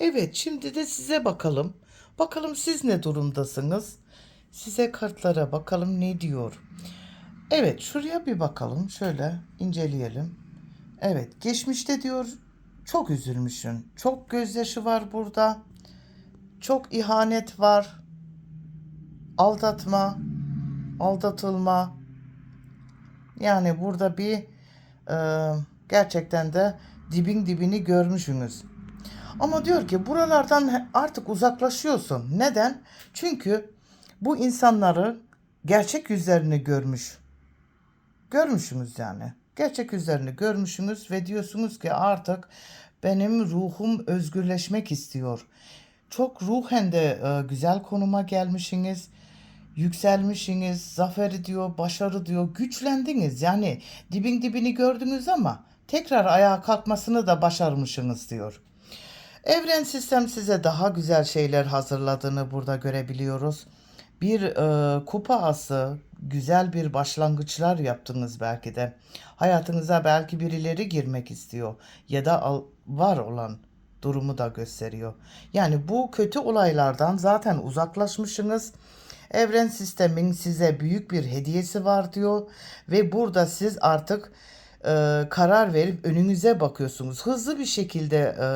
Evet, şimdi de size bakalım. Bakalım siz ne durumdasınız? Size kartlara bakalım ne diyor. Evet, şuraya bir bakalım. Şöyle inceleyelim. Evet, geçmişte diyor çok üzülmüşsün. Çok gözyaşı var burada. Çok ihanet var. Aldatma, aldatılma. Yani burada bir e, gerçekten de dibin dibini görmüşsünüz. Ama diyor ki buralardan artık uzaklaşıyorsun. Neden? Çünkü bu insanları gerçek yüzlerini görmüş. Görmüşsünüz yani. Gerçek yüzlerini görmüşsünüz ve diyorsunuz ki artık benim ruhum özgürleşmek istiyor. Çok ruhen de e, güzel konuma gelmişsiniz. Yükselmişsiniz, zafer diyor, başarı diyor, güçlendiniz. Yani dibin dibini gördünüz ama tekrar ayağa kalkmasını da başarmışsınız diyor. Evren sistem size daha güzel şeyler hazırladığını burada görebiliyoruz. Bir e, kupa ası, güzel bir başlangıçlar yaptınız belki de. Hayatınıza belki birileri girmek istiyor ya da al- var olan durumu da gösteriyor. Yani bu kötü olaylardan zaten uzaklaşmışsınız. Evren sistemin size büyük bir hediyesi var diyor ve burada siz artık e, karar verip önünüze bakıyorsunuz. Hızlı bir şekilde e,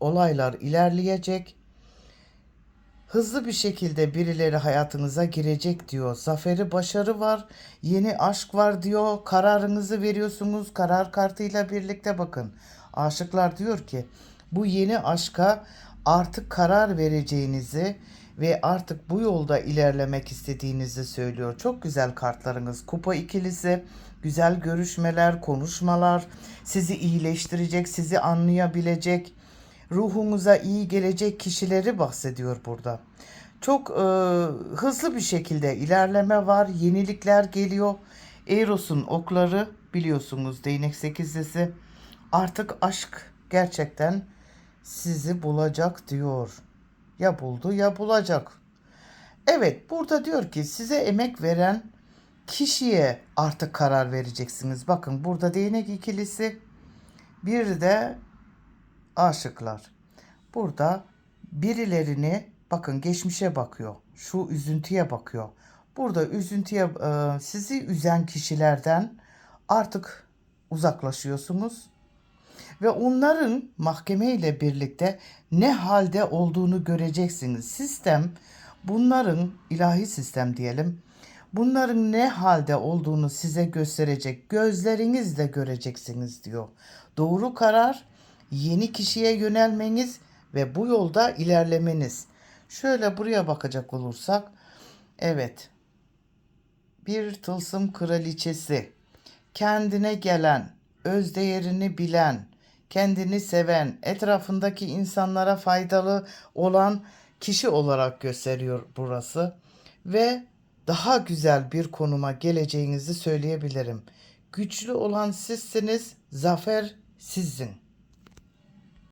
olaylar ilerleyecek. Hızlı bir şekilde birileri hayatınıza girecek diyor. Zaferi başarı var, yeni aşk var diyor. Kararınızı veriyorsunuz. Karar kartıyla birlikte bakın. Aşıklar diyor ki bu yeni aşka artık karar vereceğinizi ve artık bu yolda ilerlemek istediğinizi söylüyor. Çok güzel kartlarınız. Kupa ikilisi, güzel görüşmeler, konuşmalar, sizi iyileştirecek, sizi anlayabilecek, ruhunuza iyi gelecek kişileri bahsediyor burada. Çok e, hızlı bir şekilde ilerleme var, yenilikler geliyor. Eros'un okları biliyorsunuz değnek sekizlisi. Artık aşk gerçekten sizi bulacak diyor. Ya buldu ya bulacak. Evet burada diyor ki size emek veren kişiye artık karar vereceksiniz. Bakın burada değnek ikilisi bir de aşıklar. Burada birilerini bakın geçmişe bakıyor. Şu üzüntüye bakıyor. Burada üzüntüye e, sizi üzen kişilerden artık uzaklaşıyorsunuz ve onların mahkeme ile birlikte ne halde olduğunu göreceksiniz. Sistem bunların ilahi sistem diyelim. Bunların ne halde olduğunu size gösterecek. Gözlerinizle göreceksiniz diyor. Doğru karar yeni kişiye yönelmeniz ve bu yolda ilerlemeniz. Şöyle buraya bakacak olursak evet bir tılsım kraliçesi kendine gelen, öz değerini bilen, kendini seven, etrafındaki insanlara faydalı olan kişi olarak gösteriyor burası ve daha güzel bir konuma geleceğinizi söyleyebilirim. Güçlü olan sizsiniz, zafer sizin.